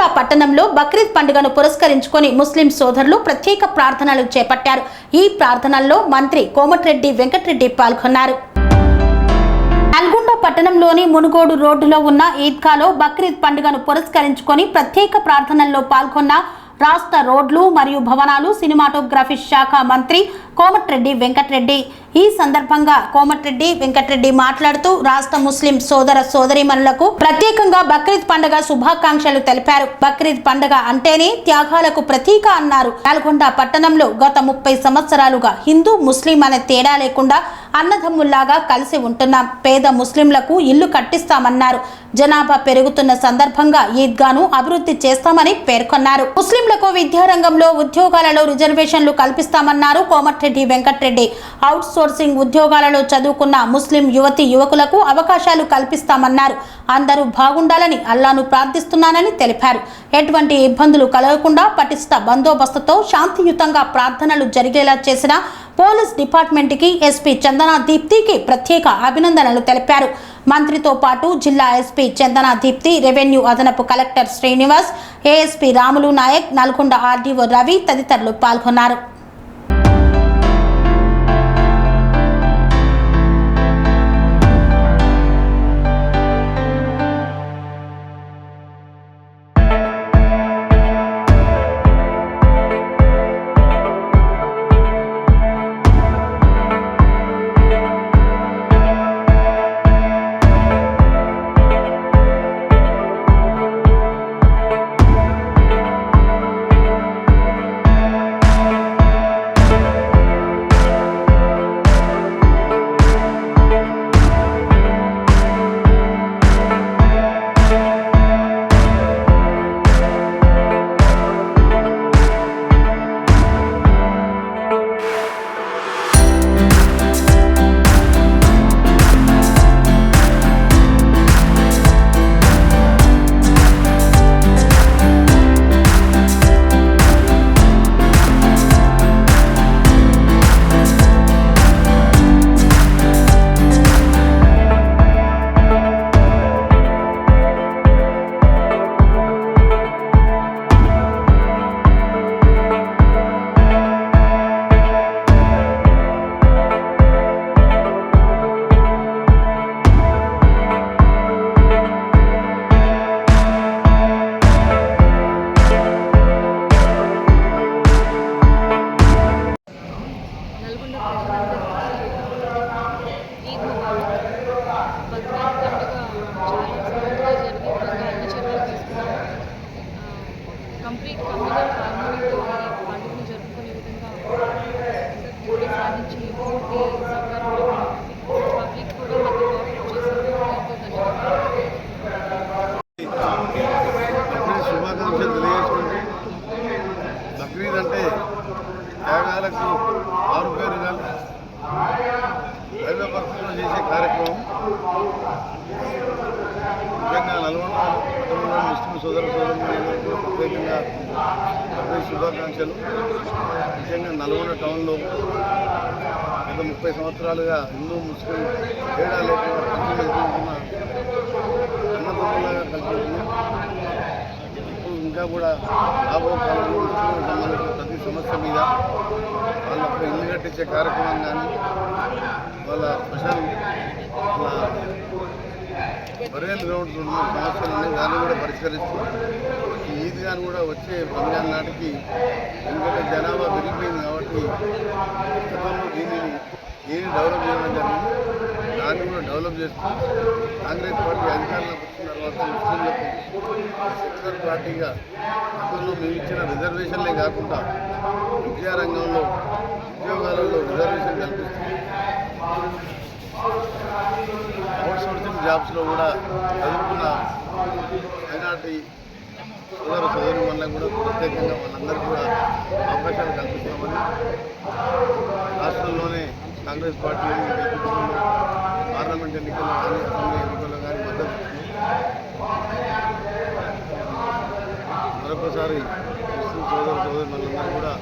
నల్గొండ పట్టణంలో బక్రీద్ పండుగను పురస్కరించుకొని ముస్లిం సోదరులు ప్రత్యేక ప్రార్థనలు చేపట్టారు. ఈ ప్రార్థనల్లో మంత్రి కోమటిరెడ్డి వెంకటరెడ్డి పాల్గొన్నారు. నల్గొండ పట్టణంలోని మునుగోడు రోడ్డులో ఉన్న ఈద్గాలో బక్రీద్ పండుగను పురస్కరించుకొని ప్రత్యేక ప్రార్థనల్లో పాల్గొన్న రాష్ట్ర రోడ్లు మరియు భవనాలు సినిమాటోగ్రఫీ శాఖ మంత్రి కోమటిరెడ్డి వెంకటరెడ్డి. ఈ సందర్భంగా కోమటిరెడ్డి వెంకటరెడ్డి మాట్లాడుతూ రాష్ట్ర ముస్లిం సోదర సోదరీమణులకు ప్రత్యేకంగా బక్రీద్ పండుగ శుభాకాంక్షలు తెలిపారు. బక్రీద్ పండుగ అంటేనే త్యాగాలకు ప్రతీక అన్నారు. నల్గొండ పట్టణంలో గత ముప్పై సంవత్సరాలుగా హిందూ ముస్లిం అనే తేడా లేకుండా అన్నదమ్ముల్లాగా కలిసి ఉంటున్నాం. పేద ముస్లింలకు ఇల్లు కట్టిస్తామన్నారు. జనాభా పెరుగుతున్న సందర్భంగా ఈద్గాను అభివృద్ధి చేస్తామని పేర్కొన్నారు. ముస్లింలకు విద్యారంగంలో ఉద్యోగాలలో రిజర్వేషన్లు కల్పిస్తామన్నారు కోమటిరెడ్డి వెంకటరెడ్డి. అవుట్ సోర్సింగ్ ఉద్యోగాలలో చదువుకున్న ముస్లిం యువతి యువకులకు అవకాశాలు కల్పిస్తామన్నారు. అందరూ బాగుండాలని అల్లాను ప్రార్థిస్తున్నానని తెలిపారు. ఎటువంటి ఇబ్బందులు కలగకుండా పటిష్ట బందోబస్తుతో శాంతియుతంగా ప్రార్థనలు జరిగేలా చేసిన పోలీస్ డిపార్ట్మెంట్కి ఎస్పీ చందన దీప్తికి ప్రత్యేక అభినందనలు తెలిపారు. మంత్రితో పాటు జిల్లా ఎస్పీ చందన దీప్తి రెవెన్యూ అదనపు collector Srinivas ASP Ramulu Naik Nalgonda RDO Ravi తదితరులు పాల్గొన్నారు. కంప్లీట్ కమ్యూనల్ హార్మోనీతో పండుగను జరుపుకునే విధంగా సాధించి పూర్తి పబ్లిక్ కూడా మాకు కోఆపరేట్ శుభాకాంక్షలు అంటే త్యాగాలకు ఆరు పేరుగా దైవ భక్తులు చేసే కార్యక్రమం. ముఖ్యంగా నల్గొండ పట్టణంలో ముస్లిం సోదర సోదరులకు ప్రత్యేకంగా శుభాకాంక్షలు. ముఖ్యంగా నల్గొండ టౌన్లో గత ముప్పై సంవత్సరాలుగా హిందూ ముస్లిం తేడా లేకుండా కలిసి ఉంటున్న కలిసి ఇప్పుడు ఇంకా కూడా రాబో కాలంలో ముస్లింలకు సంబంధించిన ప్రతి సమస్య మీద వాళ్ళ ఇల్లు కట్టించే కార్యక్రమం కానీ వాళ్ళ ప్రశాంత్ వాళ్ళ బరేల్ గ్రౌండ్స్ ఉన్న సమస్యలన్నీ దాన్ని కూడా పరిష్కరిస్తూ ఈ ఈద్గాను కూడా వచ్చే రంజాన్ నాటికి ఎందుకంటే జనాభా పెరిగిపోయింది కాబట్టి గతంలో దీనిని దీన్ని డెవలప్ చేయడం జరిగింది. దాన్ని కూడా డెవలప్ చేస్తూ కాంగ్రెస్ పార్టీ అధికారంలోకి వచ్చిన తర్వాత ముస్లింలకు సెక్యులర్ పార్టీగా గతంలో మేము ఇచ్చిన రిజర్వేషన్లే కాకుండా విద్యారంగంలో ఉద్యోగాలలో రిజర్వేషన్ కల్పిస్తుంది అవుట్ సోర్సింగ్ జాబ్స్లో కూడా చదువుకున్న మైనార్టీ సోదర సోదరు వల్ల కూడా ప్రత్యేకంగా వాళ్ళందరికీ కూడా అవకాశాలు కల్పిస్తామని రాష్ట్రంలోనే కాంగ్రెస్ పార్టీ పార్లమెంట్ ఎన్నికల్లో కానీ అసెంబ్లీ ఎన్నికల్లో కానీ మద్దతు మరొకసారి ముస్లిం సోదర సోదరు మనందరూ కూడా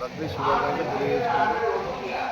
భక్తి శుభాకాంక్షలు తెలియజేసుకుంటూ